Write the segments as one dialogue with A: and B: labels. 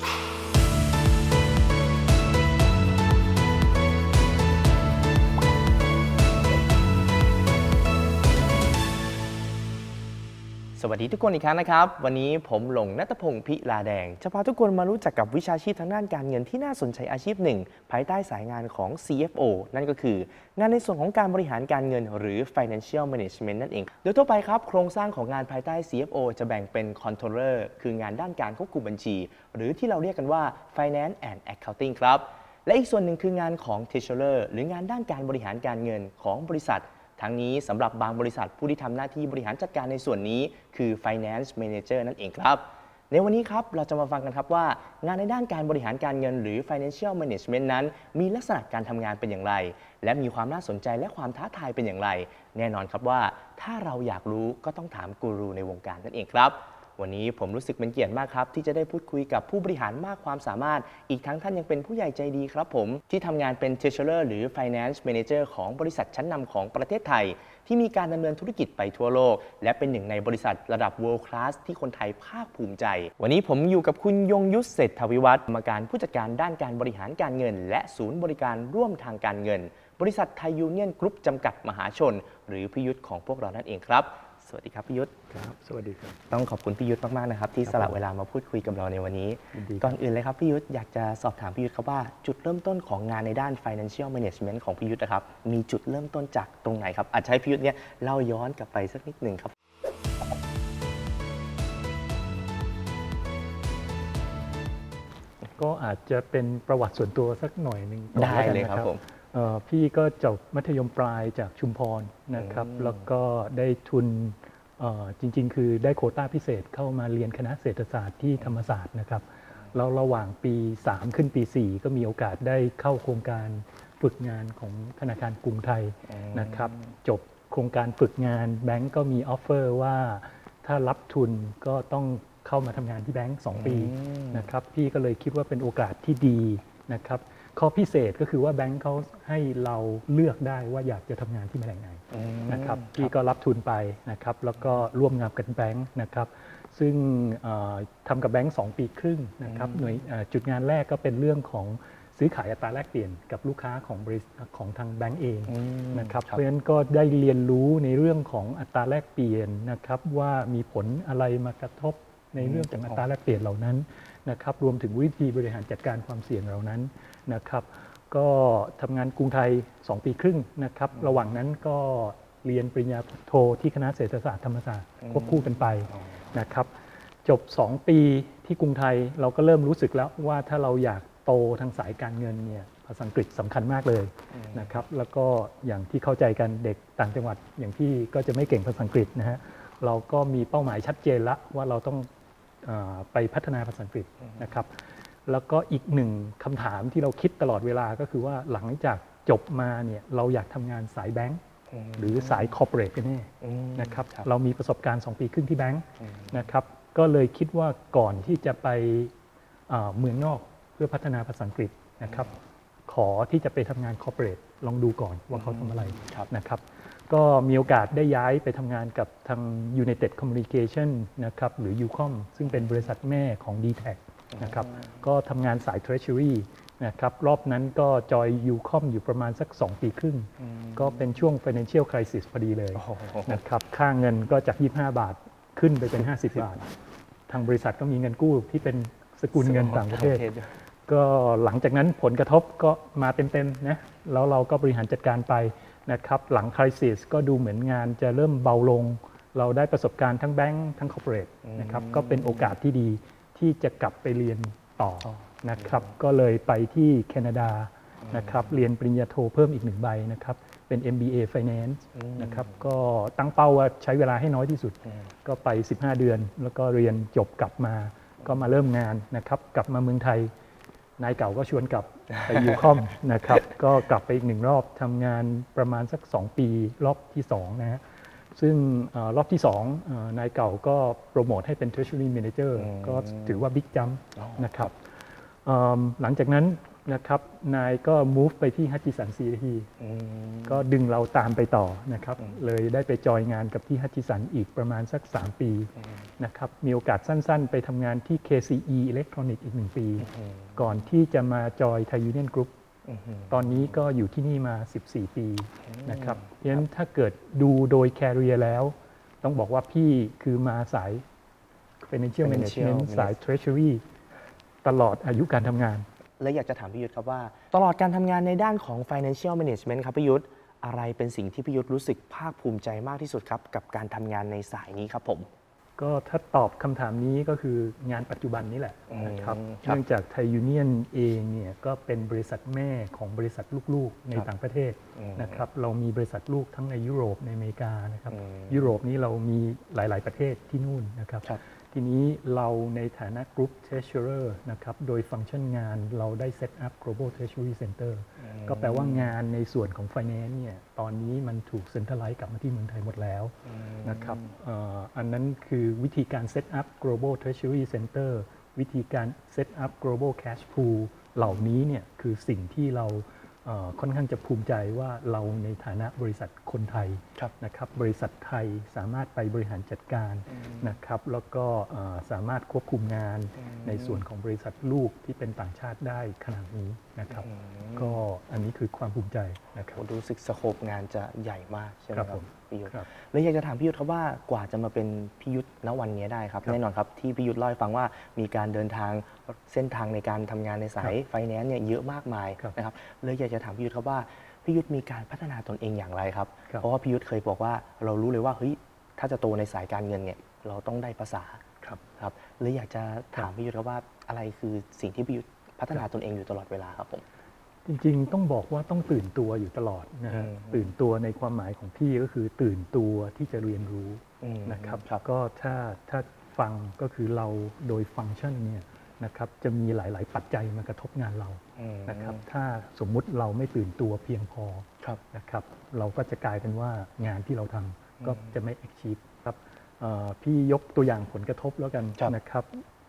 A: Ah! สวัสดีทุกคนอีกครั้งนะครับ วันนี้ผมหลงนัตพงศ์พิลาแดง จะพาทุกคนมารู้จักกับวิชาชีพทางด้านการเงินที่น่าสนใจอาชีพหนึ่ง ภายใต้สายงานของ CFO นั่นก็คืองานในส่วนของการบริหารการเงินหรือ Financial Management นั่นเอง โดยทั่วไปครับ โครงสร้างของงานภายใต้ CFO จะแบ่งเป็น Controller คืองานด้านการควบคุมบัญชี หรือที่เราเรียกกันว่า Finance and Accounting ครับและอีกส่วนหนึ่งคืองานของ Treasurer หรืองานด้านการบริหารการเงินของบริษัท ทั้งนี้สำหรับบางบริษัทผู้ที่ทำหน้าที่บริหารจัดการในส่วนนี้ คือ Finance Manager นั่นเองครับ ในวันนี้ครับเราจะมาฟังกันครับว่า งานในด้านการบริหารการเงินหรือ Financial Management นั้น มีลักษณะการทำงานเป็นอย่างไร และมีความน่าสนใจและความท้าทายเป็นอย่างไร แน่นอนครับว่า ถ้าเราอยากรู้ก็ต้องถามกูรูในวงการนั่นเองครับ วันนี้ผมรู้สึกเป็นเกียรติมากครับ ที่จะได้พูดคุยกับผู้บริหารมากความสามารถ อีกทั้งท่านยังเป็นผู้ใหญ่ใจดีครับผม ที่ทำงานเป็น Treasurer หรือ Finance Manager ของบริษัทชั้นนำของประเทศไทย ที่มีการดำเนินธุรกิจไปทั่วโลก และเป็นหนึ่งในบริษัทระดับ world class ที่คนไทยภาคภูมิใจ วันนี้ผมอยู่กับคุณยงยุทธเศรษฐวิวัฒน์กรรมการผู้จัดการด้านการบริหารการเงิน และศูนย์บริการร่วมทางการเงิน บริษัทไทยยูเนียนกรุ๊ปจำกัดมหาชน หรือพิยุทธ์ของพวกเรานั่นเองครับ สวัสดีครับพิยุทธ์
B: ครับ สวัสดีครับ
A: ต้องขอบคุณพี่ยุทธมากๆนะครับที่
B: ครับ
A: สละ
B: ผม
A: เวลามาพูดคุยกับเราในวันนี้
B: ยินดีครับ
A: ก่อนอื่นเลยครับพี่ยุทธอยากจะสอบถามพี่ยุทธครับว่าจุดเริ่มต้นของงานในด้าน financial management ของพี่ยุทธนะครับมีจุดเริ่มต้นจากตรงไหนครับอาจจะให้พี่ยุทธเนี่ยเล่าย้อนกลับไปสักนิดหนึ่งครับ
B: ก็อาจจะเป็นประวัติส่วนตัวสักหน่อยหนึ่งก่อน
A: ได้
B: แวกัน
A: เลย
B: นะครับ
A: ผม
B: เอ่อ พี่ก็จบมัธยมปลายจากชุมพรนะครับ
A: อืม
B: แล้วก็ได้ทุนเอ่อจริง ๆ คือได้โควต้าพิเศษเข้ามาเรียนคณะเศรษฐศาสตร์ที่ธรรมศาสตร์นะครับแล้วระหว่างปี 3 ขึ้นปี 4 ก็มีโอกาสได้เข้าโครงการฝึกงานของธนาคารกรุงไทยนะครับ จบโครงการฝึกงานแบงก์ก็มีออฟเฟอร์ว่าถ้ารับทุนก็ต้องเข้ามาทำงานที่แบงก์2ปี
A: อืม
B: นะครับ พี่ก็เลยคิดว่าเป็นโอกาสที่ดีนะครับ ข้อพิเศษก็คือว่าแบงก์เขาให้เราเลือกได้ว่าอยากจะทำงานที่แหล่งไหน
A: อืม
B: นะครับพี่ก็รับทุนไปนะครับแล้วก็ร่วมงานกับแบงค์นะครับซึ่งเอ่อทำกับแบงค์2ปีครึ่งนะครับหน่วยเอ่อจุดงานแรกก็เป็นเรื่องของซื้อขายอัตราแลกเปลี่ยนกับลูกค้าของบริษัทของทางแบงก์เอง
A: อืม
B: นะครับ
A: ครับ
B: เพราะฉะนั้นก็ได้เรียนรู้ในเรื่องของอัตราแลกเปลี่ยนนะครับว่ามีผลอะไรมากระทบในเรื่องของอัตราแลกเปลี่ยนเหล่านั้นนะครับรวมถึงวิธีบริหารจัดการความเสี่ยงเหล่านั้น นะครับ ก็ทำงานกรุงไทย 2 ปีครึ่งนะครับ ระหว่างนั้นก็เรียนปริญญาโทที่คณะเศรษฐศาสตร์ธรรมศาสตร์ควบคู่กันไปนะครับ จบ 2 ปีที่กรุงไทยเราก็เริ่มรู้สึกแล้วว่าถ้าเราอยากโตทางสายการเงินเนี่ยภาษาอังกฤษสำคัญมากเลยนะครับ แล้วก็อย่างที่เข้าใจกันเด็กต่างจังหวัดอย่างที่ก็จะไม่เก่งภาษาอังกฤษนะฮะเราก็มีเป้าหมายชัดเจนละว่าเราต้องเออไปพัฒนาภาษาอังกฤษนะครับ แล้วก็อีกหนึ่งคำถามที่เราคิดตลอดเวลาก็คือว่าหลังจากจบมาเนี่ยเราอยากทำงานสายแบงก์หรือสายคอร์เปอเรทกันแน่
A: อืม
B: นะครับ
A: ครับ
B: เรามีประสบการณ์ 2 ปีครึ่งที่แบงก์นะครับก็เลยคิดว่าก่อนที่จะไปเอ่อเมืองนอกเพื่อพัฒนาภาษาอังกฤษนะครับขอที่จะไปทำงานคอร์เปอเรทลองดูก่อนว่าเขาทำอะไร
A: ครับ
B: นะครับก็มีโอกาสได้ย้ายไปทำงานกับทาง United Communication นะครับหรือ UCOM ซึ่งเป็นบริษัทแม่ของ d t แท นะครับก็ทำงานสาย Treasury นะครับรอบนั้นก็จอย UCOM อยู่ประมาณสัก 2 ปีครึ่ง ก็เป็นช่วง Financial Crisis พอดีเลย
A: โอ้โห
B: นะครับค่าเงินก็จาก 25 บาทขึ้นไปเป็น 50 บาท ทางบริษัทก็มีเงินกู้ที่เป็นสกุลเงินต่างประเทศ
A: ด้วย
B: ก็หลังจากนั้นผลกระทบก็มาเต็มๆนะแล้วเราก็บริหารจัดการไปนะครับหลังคริสิสก็ดูเหมือนงานจะเริ่มเบาลง เราได้ประสบการณ์ทั้งแบงค์ทั้งคอร์เปอเรทนะครับก็เป็นโอกาสที่ดี ที่จะกลับไปเรียนต่อนะครับ ก็เลยไปที่แคนาดานะครับเรียนปริญญาโทเพิ่มอีกหนึ่งใบนะครับเป็น MBA Finance นะครับก็ตั้งเป้าว่าใช้เวลาให้น้อยที่สุด ก็ไป 15 เดือน แล้วก็เรียนจบกลับมา ก็มาเริ่มงานนะครับกลับมาเมืองไทย นายเก่าก็ชวนกลับไปยูคอมนะครับก็กลับไปอีกหนึ่งรอบทำงานประมาณสัก 2 ปีรอบที่2นะฮะ ซึ่งเออรอบที่2เอ่อนายเก่าก็โปรโมทให้เป็น Treasury Manager ก็ถือว่าบิ๊กจัมนะครับเอิ่มหลังจากนั้นนะครับนายก็ move ไปที่ฮัจจิสันซีที
A: อืม
B: ก็ดึงเราตามไปต่อนะครับ
A: อืม
B: เลยได้ไปจอยงานกับที่ฮัจจิสันอีกประมาณสัก 3 ปีนะครับมีโอกาสสั้นๆ ไปทำงานที่ KCE Electronic อีก 1 ปี
A: อืม
B: ก่อนที่จะมาจอยไทยยูเนียนกรุ๊ป
A: อืม
B: ตอนนี้ก็อยู่ที่นี่มา 14 ปีนะครับเพราะฉะนั้นถ้าเกิดดูโดยแคริเอร์แล้ว ต้องบอกว่าพี่คือมาสาย Financial
A: Financial
B: Management
A: Management
B: สาย Treasury ตลอดอายุการทำงาน
A: และอยากจะถามพี่ยุทธครับว่า ตลอดการทำงานในด้านของ financial management ครับพี่ยุทธอะไรเป็นสิ่งที่พี่ยุทธรู้สึกภาคภูมิใจมากที่สุดครับ กับการทำงานในสายนี้ครับผม
B: ก็ถ้าตอบคำถามนี้ก็คืองานปัจจุบันนี้แหละนะครับ
A: อืมครับ
B: เนื่องจากไทยยูเนียนเองเนี่ยก็เป็นบริษัทแม่ของบริษัทลูกๆใน
A: ครับ
B: ต่างประเทศ
A: อืม
B: นะครับเรามีบริษัทลูกทั้งในยุโรปในอเมริกานะครับ
A: อืม
B: ยุโรปนี้เรามีหลาย ๆ ประเทศที่นู่นนะครับ
A: ครับ
B: ทีนี้เราในฐานะ Group Treasurer นะครับโดยฟังก์ชันงานเราได้ Set up Global Treasury Center ก็แปลว่างานในส่วนของ Finance เนี่ยตอนนี้มันถูก Centralize กลับมาที่เมืองไทยหมดแล้วนะครับเอ่ออันนั้นคือวิธีการ Set up Global Treasury Center วิธีการ Set up Global Cash Pool เหล่านี้เนี่ยคือสิ่งที่เราเอ่อ ค่อนข้างจะภูมิใจว่าเราในฐานะบริษัทคนไทย
A: ครับ
B: นะครับบริษัทไทยสามารถไปบริหารจัดการนะครับแล้วก็เอ่อสามารถควบคุมงานในส่วนของบริษัทลูกที่เป็นต่างชาติได้ขนาดนี้นะครับ ก็อันนี้คือความภูมิใจนะครับ
A: ผมรู้สึกสโคปงานจะใหญ่มากใช่ไหม
B: ครับ
A: ครั
B: ผ
A: บ
B: ม
A: พี่ยุทธ
B: ครับ
A: แล้วอยากจะถามพี่ยุทธครับว่ากว่าจะมาเป็นพี่ยุทธณวันนี้ได้ครับ
B: ครับ
A: แน่นอนครับที่พี่ยุทธเล่าให้ฟังว่ามีการเดินทางเส้นทางในการทำงานในสายไฟแนนซ์เนี่ยเยอะมากมาย
B: ครับ
A: นะครับเลยอยากจะถามพี่ยุทธครับว่าพี่ยุทธมีการพัฒนาตนเองอย่างไรครับ
B: ครับ
A: เพราะว่าพี่ยุทธเคยบอกว่าเรารู้เลยว่าเฮ้ยถ้าจะโตในสายการเงินเนี่ยเราต้องได้ภาษา
B: ครับ
A: ครับเลยอยากจะถามพี่ยุทธครับว่าอะไรคือสิ่งที่พี่ยุทธพัฒนาตนเองอยู่ตลอดเวลาครับผม
B: จริงๆ ต้องบอกว่าต้องตื่นตัวอยู่ตลอดนะฮะ
A: อืม
B: ตื่นตัวในความหมายของพี่ก็คือตื่นตัวที่จะเรียนรู้
A: อืม
B: นะครับ
A: ครับ
B: ก็ถ้าถ้าฟังก็คือเราโดยฟังก์ชันเนี่ยนะครับจะมีหลาย ๆ ปัจจัยมากระทบงานเรา
A: อืม
B: นะครับถ้าสมมุติเราไม่ตื่นตัวเพียงพอ
A: ครับ
B: นะครับเราก็จะกลายเป็นว่างานที่เราทำก็จะไม่ achieve ครับเอ่อพี่ยกตัวอย่างผลกระทบแล้วกัน
A: ครับ
B: นะครับ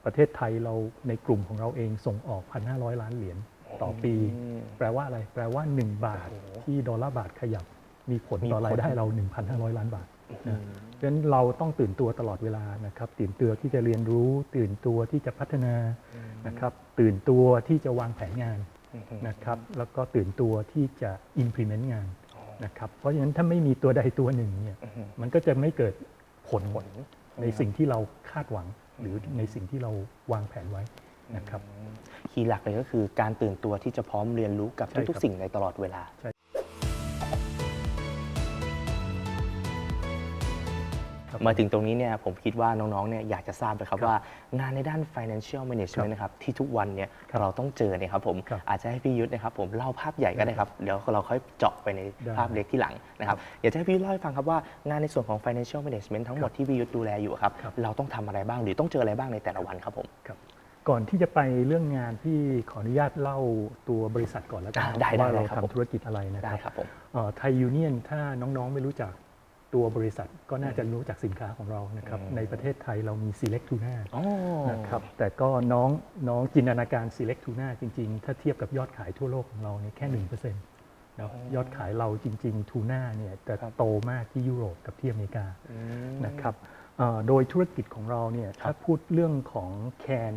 B: ประเทศไทยเราในกลุ่มของเราเองส่งออก 1,500 ล้านเหรียญ ต่อปี
A: อืม
B: แปลว่าอะไร แปลว่า 1 บาท
A: โอ้โห
B: ที่ดอลลาร์บาทขยับ มีผล
A: มี
B: ต่อ
A: ผล
B: รายได้เรา 1,500 ล้านบาท
A: อื
B: นะ
A: ม
B: เพราะฉะนั้นเราต้องตื่นตัวตลอดเวลานะครับ ตื่นตัวที่จะเรียนรู้ ตื่นตัวที่จะพัฒนานะครับ ตื่นตัวที่จะวางแผนงาน
A: อืม
B: นะครับ แล้วก็ตื่นตัวที่จะ implement งานนะครับ เพราะฉะนั้นถ้าไม่มีตัวใดตัวหนึ่งเนี่ย
A: อืม
B: มันก็จะไม่เกิดผล
A: ผล
B: ในสิ่งที่เราคาดหวังหรือในสิ่งที่เราวางแผนไว้ นะครับ
A: คีย์หลักเลยก็คือการตื่นตัวที่จะพร้อมเรียนรู้กับ
B: ใช่
A: ทุก
B: ครับ
A: ๆสิ่งในตลอดเวลา
B: ใช่ครับ
A: มาถึงตรงนี้เนี่ยผมคิดว่าน้องๆเนี่ยอยากจะทราบเลยครับ
B: ครับ
A: ว่างานในด้าน financial management นะครับที่ทุกวันเนี่ย
B: ครับ
A: เราต้องเจอเนี่ยครับผม
B: ครับ
A: อาจจะให้พี่ยุทธนะครับผมเล่าภาพใหญ่ก็ได้ครับเดี๋ยวเราค่อยเจาะไปใน
B: ได้
A: ภาพเล็กที่หลังนะครับอยากจะให้พี่ยุทธเล่าให้ฟังครับว่างานในส่วนของ financial management ทั้งหมดที่พี่ยุทธดูแลอยู่ครับ
B: ครับ
A: เราต้องทำอะไรบ้างหรือต้องเจออะไรบ้างในแต่ละวันครับผม
B: ครับ ก่อนที่จะไปเรื่องงานพี่ขออนุญาตเล่าตัวบริษัทก่อนแล้วกั
A: อ่าได้ได้
B: ว่าเรา
A: ได้ครับผม
B: ทำธุรกิจอะไรนะ
A: ได้
B: ครับ
A: ครับผม
B: ไทยยูเนียนถ้าน้องๆไม่รู้จักตัวบริษัทก็น่าจะรู้จักสินค้าของเรานะครับ
A: อืม
B: ในประเทศไทยเรามี Select Tuna
A: อ๋อ
B: นะครับแต่ก็น้องน้องจินตนาการ Select Tuna จริงๆ ถ้าเทียบกับยอดขายทั่วโลกของเราเนี่ยแค่หนึ่งเปอร์เซ็นต์ยอดขายเราจริงๆทูน่าเนี่ยจะ
A: ครับ
B: โตมากที่ยุโรปกับที่อเมริกา
A: อืม
B: นะครับเอ่อโดยธุรกิจของเราเนี่ย
A: ครับ
B: ถ้าพูดเรื่องของแคน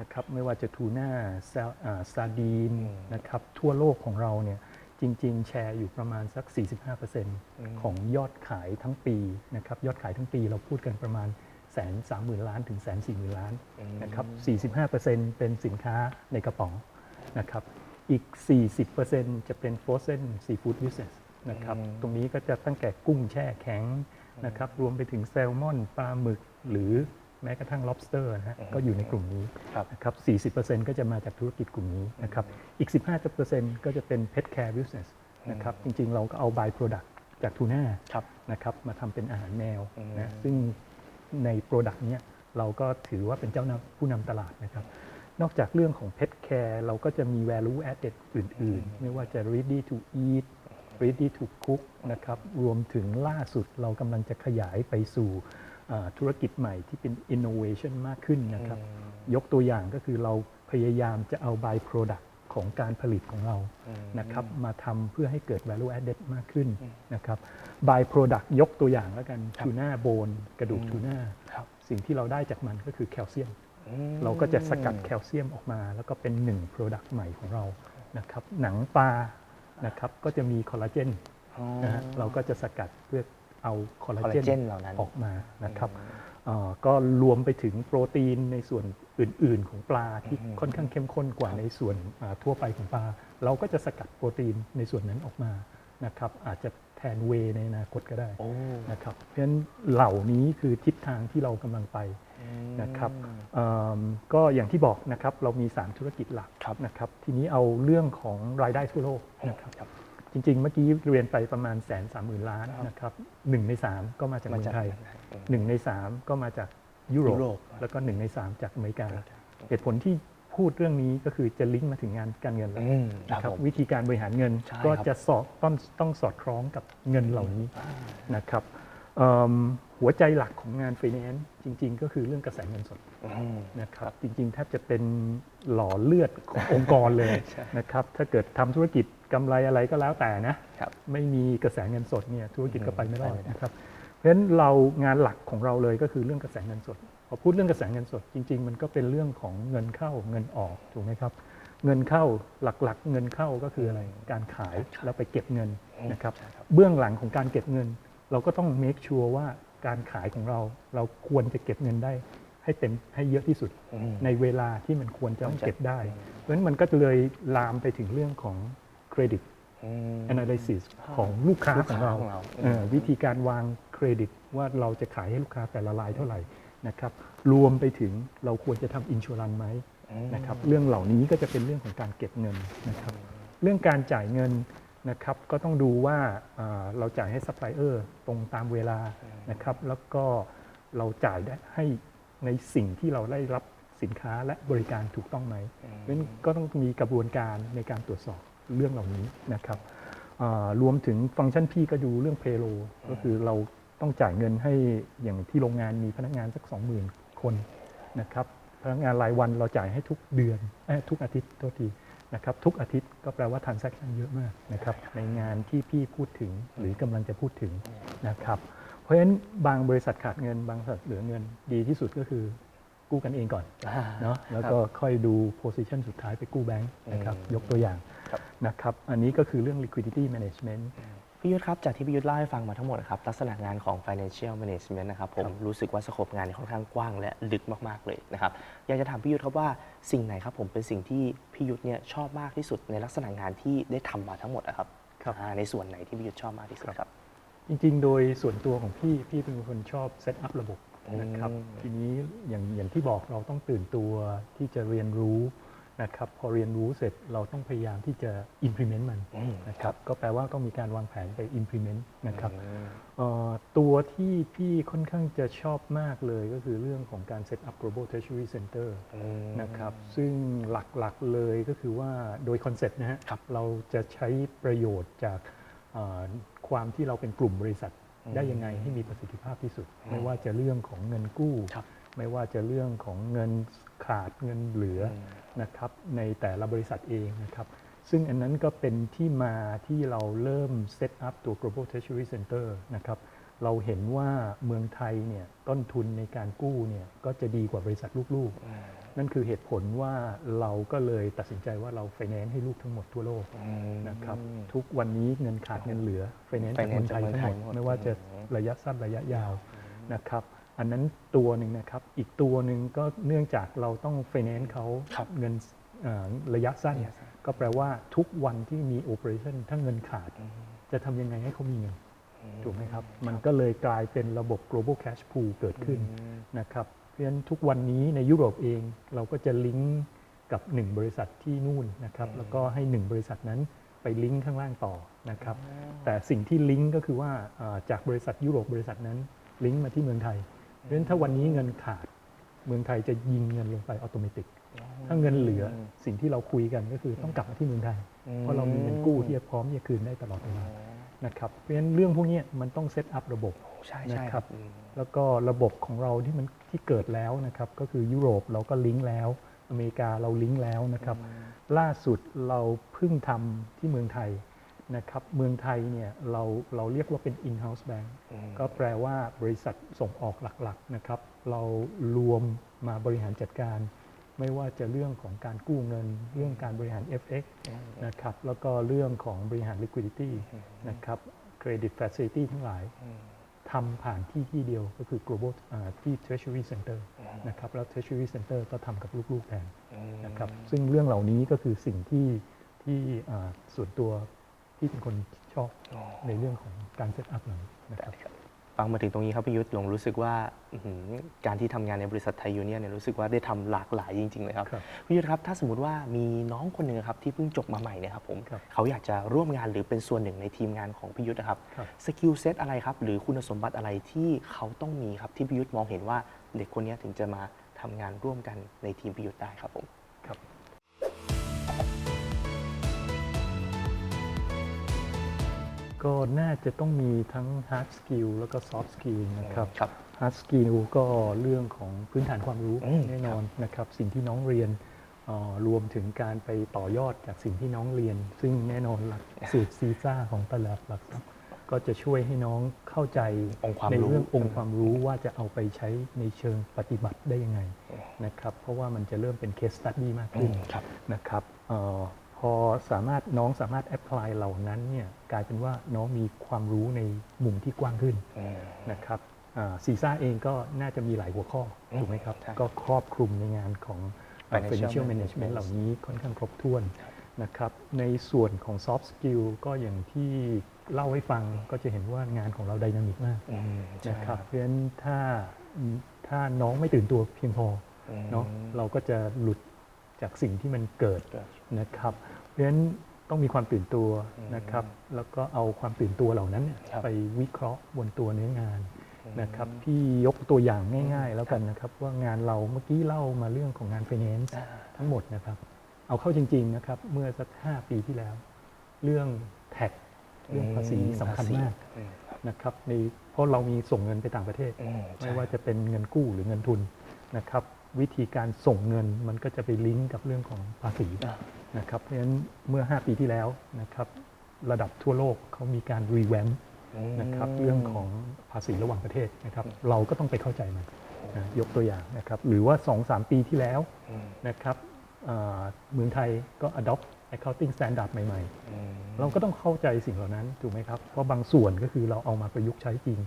B: นะครับไม่ว่าจะทูน่าซาดีน
A: อืม
B: นะครับทั่วโลกของเราเนี่ยจริง ๆ แชร์อยู่ประมาณสัก 45%ของยอดขายทั้งปีนะครับยอดขายทั้งปีเราพูดกันประมาณแสนสามหมื่นล้านถึงแสนสี่หมื่นล้าน
A: อืม
B: นะครับ45%เป็นสินค้าในกระป๋องนะครับอีก 40%จะเป็น frozen seafood business นะครับ
A: อืม
B: ตรงนี้ก็จะตั้งแต่กุ้งแช่แข็งนะครับรวมไปถึงแซลมอนปลาหมึกหรือ แม้กระทั่ง lobster นะฮะก็อยู่ในกลุ่มนี้
A: ครับ
B: นะครับ 40%ก็จะมาจากธุรกิจกลุ่มนี้นะครับ อีก 15%ก็จะเป็น pet care business นะครับ จริงๆ เราก็เอา by product จากทูน่า
A: ครับ
B: นะครับมาทำเป็นอาหารแมว
A: อืม
B: นะซึ่งใน product เนี้ยเราก็ถือว่าเป็นเจ้านำผู้นำตลาดนะครับ นอกจากเรื่องของ pet care เราก็จะมี value added อื่นๆ ไม่ว่าจะ ready to eat ready to cook นะครับ รวมถึงล่าสุดเรากำลังจะขยายไปสู่อ่า ธุรกิจใหม่ที่เป็น innovation มากขึ้นนะครับ ยกตัวอย่างก็คือเราพยายามจะเอา by product ของการผลิตของเรา
A: อืม
B: นะครับมาทำเพื่อให้เกิด value added มากขึ้น
A: อืม
B: นะครับ by product ยกตัวอย่างแล้วกัน
A: ครับ
B: ทูน่าโบนกระดูก
A: อืม
B: ทูน่า
A: ครับ
B: สิ่งที่เราได้จากมันก็คือแคลเซียม
A: อืม
B: เราก็จะสกัดแคลเซียมออกมา แล้วก็เป็นหนึ่ง product ใหม่ของเรานะครับหนังปลานะครับก็จะมีคอลลาเจน
A: อ๋อ
B: นะฮะเราก็จะสกัดเพื่อ เอาคอลลา
A: คอล
B: เจ
A: ลาเจนเหล่านั้น
B: ออกมานะครับเอ่อก็รวมไปถึงโปรตีนในส่วนอื่น ๆ ของปลาที่
A: อืม
B: ค่อนข้างเข้มข้นกว่าในส่วนอ่าทั่วไปของปลา เราก็จะสกัดโปรตีนในส่วนนั้นออกมานะครับอาจจะแทนเวย์ในอนาคตก็ได้
A: โอ้
B: นะครับเพราะฉะนั้นเหล่านี้คือทิศทางที่เรากำลังไปนะครับเอิ่มก็อย่างที่บอกนะครับเรามี 3 ธุรกิจหลัก
A: ครับ
B: นะครับ ทีนี้เอาเรื่องของรายได้ทั่วโลกนะครับ
A: ครับ
B: จริง ๆ เมื่อกี้เรียนไปประมาณแสนสามหมื่นล้านนะครับหนึ่งใน3ก็มาจาก
A: มา
B: เมือ
A: จาก
B: งไทย
A: อืม
B: หนึ่งใน3ก็มาจากยุโร
A: ยุโร
B: ป
A: ป
B: แล้วก็หนึ่งใน3จากอเมริกา
A: ครับ
B: เหตุผลที่พูดเรื่องนี้ก็คือจะลิงก์มาถึงงานการเงินแล้ว
A: อืมค
B: นะ
A: รับ
B: ครับ
A: ผม
B: วิธีการบริหารเงิน
A: ใช่
B: ก็
A: ครับ
B: จะสอดต้องต้องสอดคล้องกับเงินเหล่านี้นะครับเอิ่มหัวใจหลักของงานไฟแนนซ์จริง ๆ ก็คือเรื่องกระแสเงินสด
A: อืม
B: นะครับจริงๆแทบจะเป็นหล่อเลือดขององค์กรเลย
A: ใช่
B: นะครับถ้าเกิดทำธุรกิจกำไรอะไรก็แล้วแต่นะครับไม่มีกระแสเงินสดเนี่ยธุรกิจก็ไปไม่รอด
A: ไปไม่ได้
B: นะครับเพราะฉะนั้นเรางานหลักของเราเลยก็คือเรื่องกระแสเงินสดพอพูดเรื่องกระแสเงินสดจริง ๆ มันก็เป็นเรื่องของเงินเข้าเงินออกถูกไหมครับ เงินเข้าหลักๆ เงินเข้าก็คืออะไรการขายแล้วไปเก็บเงินนะครับ
A: ใช่ครับ
B: เบื้องหลังของการเก็บเงิน เราก็ต้อง make sure ว่าการขายของเราเราควรจะเก็บเงินได้ ให้เต็มให้เยอะที่สุด
A: อืม
B: ในเวลาที่มันควรจะต้อง
A: ควรจะ
B: เก็บได้ เพราะฉะนั้นมันก็เลยลามไปถึงเรื่องของเครดิต
A: อืม
B: analysis ของลูกค้า
A: ลูก
B: ของ
A: ค้า
B: เรา
A: ของเรา
B: เอ่อวิธีการวางเครดิตว่าเราจะขายให้ลูกค้าแต่ละรายเท่าไหร่นะครับรวมไปถึงเราควรจะทำอินชัวรันไหม
A: อืม
B: นะครับเรื่องเหล่านี้ก็จะเป็นเรื่องของการเก็บเงินนะครับเรื่องการจ่ายเงินนะครับก็ต้องดูว่าอ่าเราจ่ายให้ซัพพลายเออร์ตรงตามเวลานะครับแล้วก็เราจ่ายได้ให้ ในสิ่งที่เราได้รับสินค้าและบริการถูกต้องไหมเพราะฉะนั้นก็ต้องมีกระบวนการในการตรวจสอบเรื่องเหล่านี้นะครับอ่ารวมถึงฟังก์ชันพี่ก็ดูเรื่องเพโลก็คือเราต้องจ่ายเงินให้อย่างที่โรงงานมีพนักงานสัก 20,000 คนนะครับพนักงานรายวันเราจ่ายให้ทุกเดือนเอ้ยทุกอาทิตย์โทษทีนะครับทุกอาทิตย์ก็แปลว่า transaction เยอะมากนะครับในงานที่พี่พูดถึงหรือกำลังจะพูดถึงนะครับ เพราะฉะนั้นบางบริษัทขาดเงิน บางบริษัทเหลือเงินดีที่สุดก็คือกู้กันเองก่อน
A: อ่า
B: เนาะแล้วก็ค่อยดู position สุดท้ายไปกู้แบงค์นะครับ
A: อืม
B: ยกตัวอย่าง
A: ครับ
B: นะครับอันนี้ก็คือเรื่อง liquidity management
A: พี่ยุทธครับจากที่พี่ยุทธเล่าให้ฟังมาทั้งหมดครับลักษณะงานของ financial management นะครับผม
B: ครับ
A: รู้สึกว่าสโคปงานค่อนข้างกว้างและลึกมากๆเลยนะครับอยากจะถามพี่ยุทธครับว่าสิ่งไหนครับผมเป็นสิ่งที่พี่ยุทธเนี่ยชอบมากที่สุดในลักษณะงานที่ได้ทำมาทั้งหมดนะครับ
B: ครับ
A: อ่าในส่วนไหนที่พี่ยุทธชอบมากที่สุดครับ
B: จริงๆ โดยส่วนตัวของพี่ พี่เป็นคนชอบเซตอัพระบบนะครับ
A: อืม
B: ทีนี้อย่างอย่างที่บอกเราต้องตื่นตัวที่จะเรียนรู้นะครับพอเรียนรู้เสร็จเราต้องพยายามที่จะ implement มัน
A: อืม
B: นะครับก็แปลว่าต้องมีการวางแผนไป implement นะครับ
A: อืม
B: เอ่อตัวที่พี่ค่อนข้างจะชอบมากเลยก็คือเรื่องของการ set up global treasury center
A: อืม
B: นะครับซึ่งหลักๆเลยก็คือว่าโดยคอนเซ็ปต์นะฮะ
A: ครับ
B: เราจะใช้ประโยชน์จากเอ่อ ความที่เราเป็นกลุ่มบริษัท
A: อืม
B: ได้ยังไงให้มีประสิทธิภาพที่สุด
A: อืม
B: ไม่ว่าจะเรื่องของเงินกู้
A: ครับ
B: ไม่ว่าจะเรื่องของเงินขาดเงินเหลืออ
A: ม
B: นะครับในแต่ละบริษัทเองนะครับซึ่งอันนั้นก็เป็นที่มาที่เราเริ่มเซตอัพตัว global treasury center นะครับเราเห็นว่าเมืองไทยเนี่ยต้นทุนในการกู้เนี่ยก็จะดีกว่าบริษัทลูกๆ นั่นคือเหตุผลว่าเราก็เลยตัดสินใจว่าเราไฟแนนซ์ให้ลูกทั้งหมดทั่วโลก
A: อืม
B: นะครับทุกวันนี้เงินขาดเงินเหลือไฟแนนซ์จาก
A: finance
B: เมืองไทยทั้งหมด
A: จากเมืองไทยหมด
B: ไม่ว่าจะ
A: อืม
B: ระยะสั้นระยะยาวนะครับอันนั้นตัวหนึ่งนะครับ อีกตัวหนึ่งก็เนื่องจากเราต้องไฟแนนซ์เขา
A: ครับ
B: เงินเอ่อระยะสั้น
A: ระยะสั้น
B: ก็แปลว่าทุกวันที่มีโอเปอเรชั่นถ้าเงินขาด จะทำยังไงให้เขามีเงินถูกไหมครับ มันก็เลยกลายเป็นระบบ global cash pool เกิดขึ้นนะครับเพ ราะฉะนั้นทุกวันนี้ในยุโรปเองเราก็จะลิงก์กับ 1 บริษัทที่นู่นนะครับแล้วก็ให้ 1 บริษัทนั้นไปลิงก์ข้างล่างต่อนะครับแต่สิ่งที่ลิงก์ก็คือว่าอ่าจากบริษัทยุโรปบริษัทนั้นลิงก์มาที่เมืองไทยเพราะฉะนั้นถ้าวันนี้เงินขาดเมืองไทยจะยิงเงินลงไปอัตโนมัติถ้าเงินเหลือสิ่งที่เราคุยกันก็คือต้องกลับมาที่เมืองไทยเพราะเรามีเงินกู้ที่จะพร้อมที่จะคืนได้ตลอดเวลา นะครับเพราะฉะนั้นเรื่องพวกเนี้ยมันต้องเซตอัพระบบ
A: ใช่ใช่
B: นะค
A: ค
B: รั
A: รับ บอืม
B: แล้วก็ระบบของเราที่มันที่เกิดแล้วนะครับก็คือยุโรปเราก็ลิงก์แล้ว อเมริกาเราลิงก์แล้วนะครับ ล่าสุดเราเพิ่งทำที่เมืองไทยนะครับ เมืองไทยเนี่ยเราเราเรียกว่าเป็น in-house bank ก็แปลว่าบริษัทส่งออกหลักๆนะครับ เรารวมมาบริหารจัดการ ไม่ว่าจะเรื่องของการกู้เงิน เรื่องการบริหาร FX นะครับแล้วก็เรื่องของบริหาร liquidity นะครับ credit facility ทั้งหลายทำผ่านที่ที่เดียวก็คือ global อ่าที่ treasury center นะครับแล้ว treasury center ก็ทำกับลูกๆแทนนะครับซึ่งเรื่องเหล่านี้ก็คือสิ่งที่ที่อ่าส่วนตัวที่เป็นคนชอบในเรื่องของการเซตอัพเหล่านี้นะครับ
A: ฟังมาถึงตรงนี้ครับพี่ยุทธหลงรู้สึกว่าอื้อหือการที่ทำงานในบริษัทไทยยูเนียนเนี่ยรู้สึกว่าได้ทำหลากหลายจริงๆเลยครับ
B: ครับ
A: พี่ยุทธครับถ้าสมมติว่ามีน้องคนหนึ่งครับที่เพิ่งจบมาใหม่เนี่ยครับผม
B: ครับ
A: เขาอยากจะร่วมงานหรือเป็นส่วนหนึ่งในทีมงานของพี่ยุทธนะครับ
B: ครับ
A: สกิลเซ็ตอะไรครับหรือคุณสมบัติอะไรที่เขาต้องมีครับที่พี่ยุทธมองเห็นว่าเด็กคนนี้ถึงจะมาทำงานร่วมกันในทีมพี่ยุทธได้ครับผม
B: ก็น่าจะต้องมีทั้ง hard skill แล้วก็ soft skill นะครับ
A: ครับ
B: hard skill ก็เรื่องของพื้นฐานความรู้
A: อืม
B: แน่นอนนะครับ สิ่งที่น้องเรียนเอ่อรวมถึงการไปต่อยอดจากสิ่งที่น้องเรียน ซึ่งแน่นอนหลักสูตรซีซ่าของตลาดหลักทรัพย์ก็จะช่วยให้น้องเข้าใจ
A: องค์ความ
B: ใน
A: รู้
B: เรื่ององค์ความรู้ว่าจะเอาไปใช้ในเชิงปฏิบัติได้ยังไงนะครับ เพราะว่ามันจะเริ่มเป็น case study มากขึ้น
A: ครับ
B: นะครับเออ พอสามารถน้องสามารถแอพพลายเหล่านั้นเนี่ยกลายเป็นว่าน้องมีความรู้ในมุมที่กว้างขึ้นนะครับซีซ่าเองก็น่าจะมีหลายหัวข้อ
A: อืม
B: ถูกไหมครับ
A: ใช่
B: ก็ครอบคลุมในงานของเอ่อ
A: Financial
B: financial
A: management
B: management เหล่านี้ค่อนข้างครบถ้วนนะครับในส่วนของ soft skill ก็อย่างที่เล่าให้ฟังก็จะเห็นว่างานของเราไดนามิกมาก
A: อืมใช่
B: นะครับเพราะฉะนั้นถ้าถ้าน้องไม่ตื่นตัวเพียงพออ
A: ม
B: เนาะเราก็จะหลุด จากสิ่งที่มันเกิด
A: เกิด
B: นะครับ เพราะฉะนั้นต้องมีความตื่นตัวนะครับ แล้วก็เอาความตื่นตัวเหล่านั้นเนี่ย
A: ครับ
B: ไปวิเคราะห์บนตัวเนื้องานนะครับพี่ยกตัวอย่างง่าย ๆ แล้วกันนะครับ ว่างานเราเมื่อกี้เล่ามาเรื่องของงาน finance ทั้งหมดนะครับ เอาเข้าจริง ๆนะครับ เมื่อสัก 5 ปีที่แล้ว เรื่องแท็กเรื่องภาษีสำคัญมาก
A: อืมครับ
B: นะครับในเพราะเรามีส่งเงินไปต่างประเทศ
A: อืมใช่
B: ไม่ว่าจะเป็นเงินกู้หรือเงินทุนนะครับ วิธีการส่งเงินมันก็จะไปลิงก์กับเรื่องของภาษี
A: อ่า
B: นะครับ เพราะฉะนั้นเมื่อ 5 ปีที่แล้วนะครับระดับทั่วโลกเขามีการรีแวมนะครับเรื่องของภาษีระหว่างประเทศนะครับ เราก็ต้องไปเข้าใจมันนะยกตัวอย่างนะครับ หรือว่า 2-3 ปีที่แล้ว
A: อืม
B: นะครับอ่าเมืองไทยก็ adopt accounting standard ใหม่ๆ
A: อืม
B: เราก็ต้องเข้าใจสิ่งเหล่านั้น ถูกไหมครับ เพราะบางส่วนก็คือเราเอามาประยุกต์ใช้จริง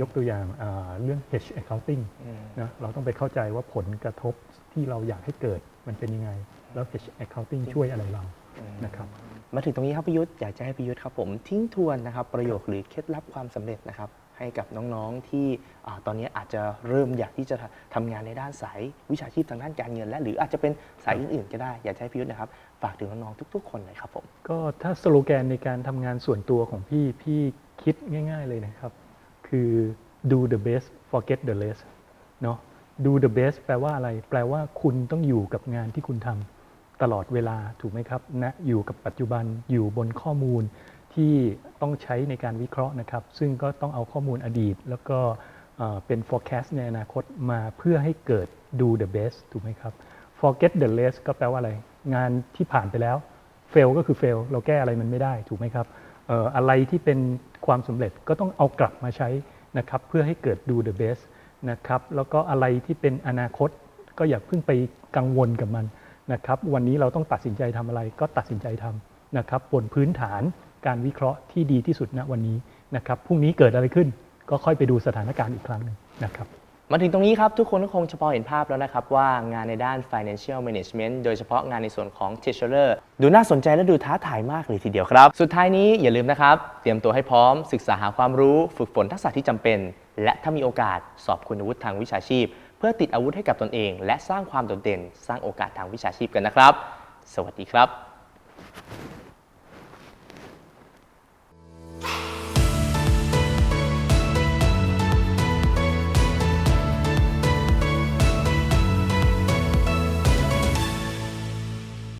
B: ยกตัวอย่างอ่าเรื่อง hedge accounting
A: อืม
B: นะเราต้องไปเข้าใจว่าผลกระทบที่เราอยากให้เกิดมันเป็นยังไง แล้ว hedge accounting ช่วยอะไรเรานะครับ
A: มาถึงตรงนี้ครับพิยุทธอยากจะให้พิยุทธครับผมทิ้งทวนนะครับประโยคหรือเคล็ดลับความสำเร็จนะครับให้กับน้องๆที่อาตอนนี้อาจจะเริ่มอยากที่จะทำงานในด้านสายวิชาชีพทางด้านการเงิน และหรืออาจจะเป็นสายอื่นๆก็ได้ อยากจะให้พิยุทธนะครับ ฝากถึงน้องๆทุก ๆ คนหน่อยครับผม
B: ก็ถ้าสโลแกนในการทำงานส่วนตัวของพี่พี่คิดง่าย ๆ เลยนะครับ คือ do the best forget the rest เนาะ do the best แปลว่าอะไร แปลว่าคุณต้องอยู่กับงานที่คุณทำตลอดเวลาถูกไหมครับณอยู่กับปัจจุบันอยู่บนข้อมูลที่ต้องใช้ในการวิเคราะห์นะครับ ซึ่งก็ต้องเอาข้อมูลอดีต แล้วก็เป็น forecast ในอนาคตมาเพื่อให้เกิด do the best ถูกไหมครับ forget the rest ก็แปลว่าอะไร งานที่ผ่านไปแล้ว fail ก็คือ fail เราแก้อะไรมันไม่ได้ถูกไหมครับอออะไรที่เป็น ความสำเร็จก็ต้องเอากลับมาใช้นะครับเพื่อให้เกิด do the best นะครับแล้วก็อะไรที่เป็นอนาคตก็อย่าเพิ่งไปกังวลกับมันนะครับวันนี้เราต้องตัดสินใจทำอะไรก็ตัดสินใจทำนะครับบนพื้นฐานการวิเคราะห์ที่ดีที่สุดณวันนี้นะครับพรุ่งนี้เกิดอะไรขึ้นก็ค่อยไปดูสถานการณ์อีกครั้งหนึ่งนะครับ
A: มาถึงตรงนี้ครับ ทุกคนก็คงจะพอเห็นภาพแล้วนะครับ ว่างานในด้าน financial management โดยเฉพาะงานในส่วนของ treasurer ดูน่าสนใจและดูท้าทายมากเลยทีเดียวครับ สุดท้ายนี้อย่าลืมนะครับ เตรียมตัวให้พร้อมศึกษาหาความรู้ฝึกฝนทักษะที่จำเป็น และถ้ามีโอกาสสอบคุณวุฒิทางวิชาชีพ เพื่อติดอาวุธให้กับตนเอง และสร้างความโดดเด่น สร้างโอกาสทางวิชาชีพกันนะครับ สวัสดีครับ